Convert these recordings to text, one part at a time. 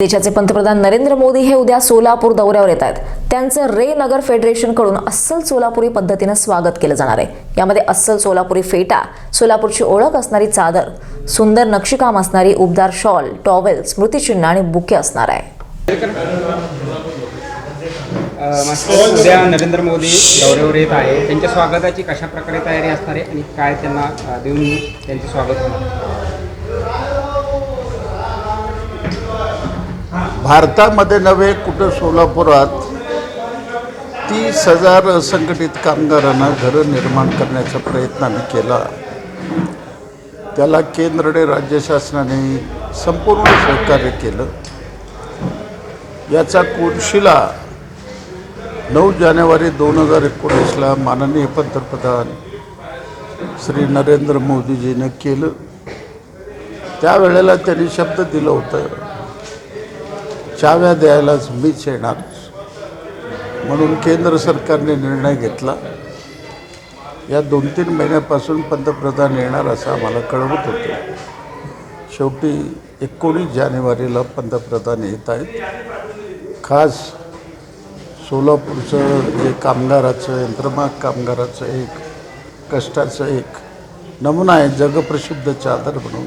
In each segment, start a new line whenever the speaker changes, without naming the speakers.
देशाचे पंतप्रधान नरेंद्र मोदी हे उद्या सोलापूर दौऱ्यावर येत आहेत. त्यांचं रे नगर फेडरेशनकडून अस्सल सोलापुरी पद्धतीनं स्वागत केलं जाणार आहे. यामध्ये अस्सल सोलापुरी फेटा सोलापूरची ओळख असणारी चादर सुंदर नक्षीकाम असणारी उबदार शॉल टॉवेल स्मृतिचिन्ह आणि बुके असणार आहे.
उद्या नरेंद्र मोदी दौऱ्यावर येत आहे त्यांच्या स्वागताची कशा प्रकारे तयारी असणार आहे आणि काय त्यांना देऊन त्यांचे स्वागत होणार
भारतामध्ये नव्हे कुठं सोलापुरात तीस हजार असंघटित कामगारांना घरं निर्माण करण्याचा प्रयत्न आम्ही केला. त्याला केंद्र आणि राज्य शासनाने संपूर्ण सहकार्य केलं. याचा कोनशिला नऊ जानेवारी दोन हजार एकोणीसला माननीय पंतप्रधान श्री नरेंद्र मोदीजीनं केलं. त्यावेळेला त्यांनी शब्द दिलं होतं चाव्या द्यायलाच मीच येणार. म्हणून केंद्र सरकारने निर्णय घेतला. या दोन तीन महिन्यापासून पंतप्रधान येणार असं आम्हाला कळवत होते. शेवटी एकोणीस जानेवारीला पंतप्रधान येत आहेत. खास सोलापूरचं जे कामगाराचं यंत्रमाग कामगाराचं एक कष्टाचं एक नमुना आहे जगप्रसिद्ध चादर म्हणून.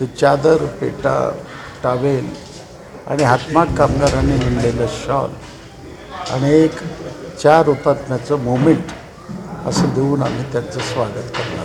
ते चादर पेटा टावेल आणि हातमाग कामगारांनी विणलेलं शॉल आणि एक चार हुतात्म्याचं मोमेंट असं देऊन आम्ही त्यांचं स्वागत करणार